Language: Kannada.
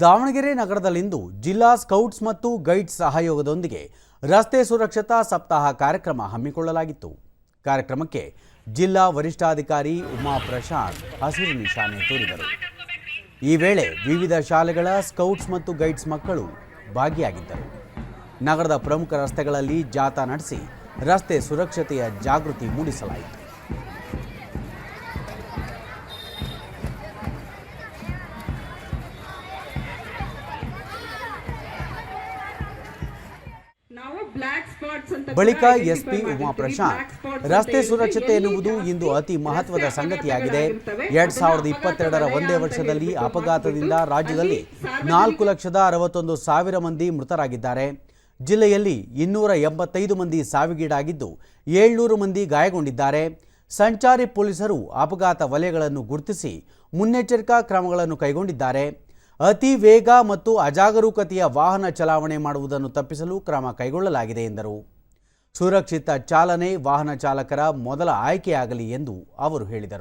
ದಾವಣಗೆರೆ ನಗರದಲ್ಲಿಂದು ಜಿಲ್ಲಾ ಸ್ಕೌಟ್ಸ್ ಮತ್ತು ಗೈಡ್ಸ್ ಸಹಯೋಗದೊಂದಿಗೆ ರಸ್ತೆ ಸುರಕ್ಷತಾ ಸಪ್ತಾಹ ಕಾರ್ಯಕ್ರಮ ಹಮ್ಮಿಕೊಳ್ಳಲಾಗಿತ್ತು. ಕಾರ್ಯಕ್ರಮಕ್ಕೆ ಜಿಲ್ಲಾ ವರಿಷ್ಠಾಧಿಕಾರಿ ಉಮಾ ಪ್ರಶಾಂತ್ ಹಸಿರು ನಿಶಾನೆ ತೋರಿದರು. ಈ ವೇಳೆ ವಿವಿಧ ಶಾಲೆಗಳ ಸ್ಕೌಟ್ಸ್ ಮತ್ತು ಗೈಡ್ಸ್ ಮಕ್ಕಳು ಭಾಗಿಯಾಗಿದ್ದರು. ನಗರದ ಪ್ರಮುಖ ರಸ್ತೆಗಳಲ್ಲಿ ಜಾಥಾ ನಡೆಸಿ ರಸ್ತೆ ಸುರಕ್ಷತೆಯ ಜಾಗೃತಿ ಮೂಡಿಸಲಾಯಿತು. ಬಳಿಕ ಎಸ್ಪಿ ಉಮಾಪ್ರಶಾಂತ್ ರಸ್ತೆ ಸುರಕ್ಷತೆ ಎನ್ನುವುದು ಇಂದು ಅತಿ ಮಹತ್ವದ ಸಂಗತಿಯಾಗಿದೆ. ಎರಡ್ ಸಾವಿರದ ಇಪ್ಪತ್ತೆರಡರ ಒಂದೇ ವರ್ಷದಲ್ಲಿ ಅಪಘಾತದಿಂದ ರಾಜ್ಯದಲ್ಲಿ ನಾಲ್ಕು ಲಕ್ಷದ ಅರವತ್ತೊಂದು ಸಾವಿರ ಮಂದಿ ಮೃತರಾಗಿದ್ದಾರೆ. ಜಿಲ್ಲೆಯಲ್ಲಿ ಇನ್ನೂರ ಎಂಬತ್ತೈದು ಮಂದಿ ಸಾವಿಗೀಡಾಗಿದ್ದು ಏಳ್ನೂರು ಮಂದಿ ಗಾಯಗೊಂಡಿದ್ದಾರೆ. ಸಂಚಾರಿ ಪೊಲೀಸರು ಅಪಘಾತ ವಲಯಗಳನ್ನು ಗುರುತಿಸಿ ಮುನ್ನೆಚ್ಚರಿಕಾ ಕ್ರಮಗಳನ್ನು ಕೈಗೊಂಡಿದ್ದಾರೆ. ಅತಿ ವೇಗ ಮತ್ತು ಅಜಾಗರೂಕತೆಯ ವಾಹನ ಚಲಾವಣೆ ಮಾಡುವುದನ್ನು ತಪ್ಪಿಸಲು ಕ್ರಮ ಕೈಗೊಳ್ಳಲಾಗಿದೆ ಎಂದರು. ಸುರಕ್ಷಿತ ಚಾಲನೆ ವಾಹನ ಚಾಲಕರ ಮೊದಲ ಆಯ್ಕೆಯಾಗಲಿ ಎಂದು ಅವರು ಹೇಳಿದರು.